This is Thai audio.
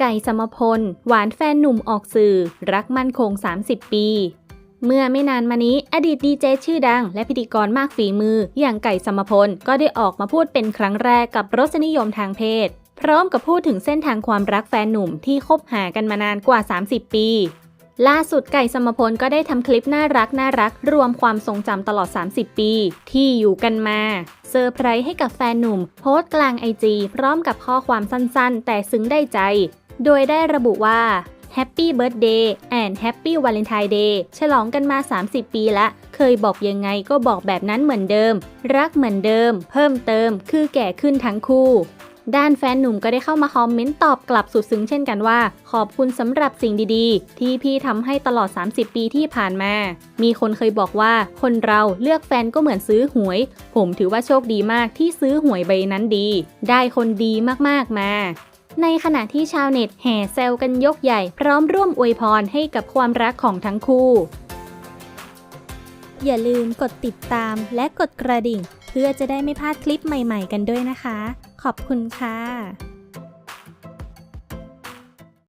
ไก่สมพล หวานแฟนหนุ่มออกสื่อ รักมั่นคง 30 ปี เมื่อไม่นานมานี้ อดีตดีเจชื่อดัง และพิธีกรมากฝีมือ อย่างไก่สมพล ก็ได้ออกมาพูดเป็นครั้งแรกกับรสนิยมทางเพศ พร้อมกับพูดถึงเส้นทางความรักแฟนหนุ่มที่คบหากันมานานกว่า 30 ปีล่าสุดไก่สมพลก็ได้ทำคลิปน่ารักน่ารัก รวมความทรงจำตลอด 30 ปี ที่อยู่กันมา เซอร์ไพรส์ให้กับแฟนหนุ่ม โพสต์กลางไอจีพร้อมกับข้อความสั้นๆ แต่ซึ้งได้ใจ โดยได้ระบุว่า Happy Birthday and Happy Valentine Day ฉลองกันมา 30 ปีละ เคยบอกยังไงก็บอกแบบนั้นเหมือนเดิม รักเหมือนเดิม เพิ่มเติม คือแก่ขึ้นทั้งคู่ ด้านแฟนหนุ่มก็ได้เข้ามาคอมเมนต์ตอบกลับสุดซึ้งเช่นกันว่า ขอบคุณสำหรับสิ่งดีๆ ที่พี่ทำให้ตลอด 30 ปีที่ผ่านมา มีคนเคยบอกว่า คนเราเลือกแฟนก็เหมือนซื้อหวย ผมถือว่าโชคดีมากที่ซื้อหวยใบนั้นดี ได้คนดีมากๆมา ในขณะที่ชาวเน็ตแห่แซวกันยกใหญ่พร้อมร่วมอวยพรให้กับความรักของทั้งคู่ อย่าลืมกดติดตามและกดกระดิ่ง เพื่อจะได้ไม่พลาดคลิปใหม่ๆ กันด้วยนะคะ ขอบคุณค่ะ